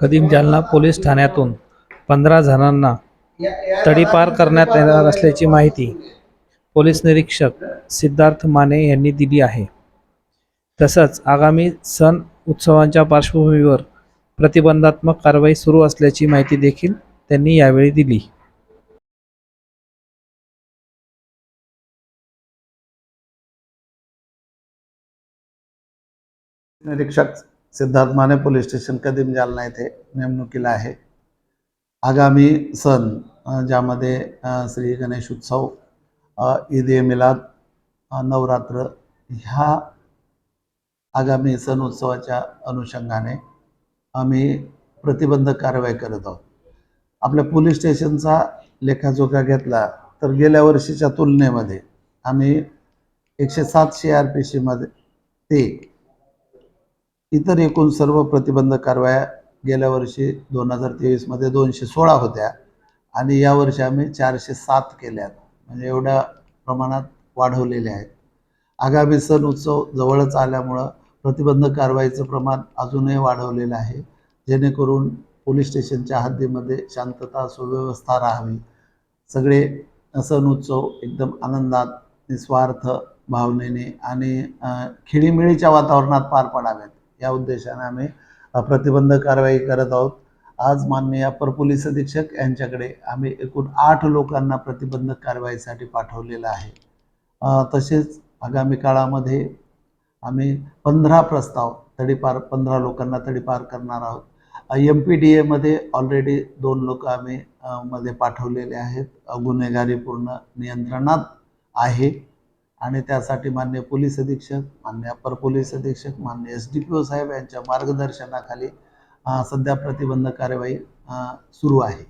कदीम जालना पोलीस ठाण्यातून पंधरा जणांना तडीपार करण्यात येणार असल्याची माहिती पोलीस निरीक्षक सिद्धार्थ माने यांनी दिली आहे. तसंच आगामी सण उत्सवांच्या पार्श्वभूमीवर प्रतिबंधात्मक कारवाई सुरू असल्याची माहिती देखील त्यांनी यावेळी दिली. निरीक्षक सिद्धार्थ माने पोलीस स्टेशन कदीम जालना येथे नेमणुकीला आहे. आगामी सण ज्यामध्ये श्री गणेश उत्सव ईद ए मिलाद नवरात्र ह्या आगामी सण उत्सवाच्या अनुषंगाने आम्ही प्रतिबंधक कारवाई करत आहोत. आपल्या पोलीस स्टेशनचा लेखाजोखा घेतला तर गेल्या वर्षीच्या तुलनेमध्ये आम्ही एकशे सात सी आर पी सीमध्ये ते इतर एकूण सर्व प्रतिबंध कारवाया गेल्या वर्षी दोन हजार तेवीसमध्ये दोनशे सोळा होत्या. आणि यावर्षी आम्ही चारशे सात केल्यात. म्हणजे एवढ्या प्रमाणात वाढवलेले आहेत. आगामी सण उत्सव जवळच आल्यामुळं प्रतिबंध कारवाईचं प्रमाण अजूनही वाढवलेलं आहे. जेणेकरून पोलीस स्टेशनच्या हद्दीमध्ये शांतता सुव्यवस्था राहावी. सगळे सण उत्सव एकदम आनंदात निस्वार्थ भावनेने आणि खिळीमिळीच्या वातावरणात पार पडावेत. या उद्देशाने आम्ही प्रतिबंध कारवाई करत आहोत. आज माननीय अपर पोलीस अधीक्षक यांच्याकडे आम्ही एकूण आठ लोकांना प्रतिबंधक कारवाईसाठी पाठवलेलं आहे. तसेच आगामी काळामध्ये आम्ही पंधरा प्रस्ताव तडीपार पंधरा लोकांना तडीपार करणार आहोत. एम पी डी एमध्ये ऑलरेडी दोन लोक आम्ही मध्ये पाठवलेले आहेत. गुन्हेगारी पूर्ण नियंत्रणात आहे. आणि त्यासाठी मान्य पोलीस अधीक्षक मान्य अपर पोलीस अधीक्षक मान्य एस डी पी ओ साहेब यांच्या मार्गदर्शनाखाली सध्या प्रतिबंधक कार्यवाही सुरू आहे.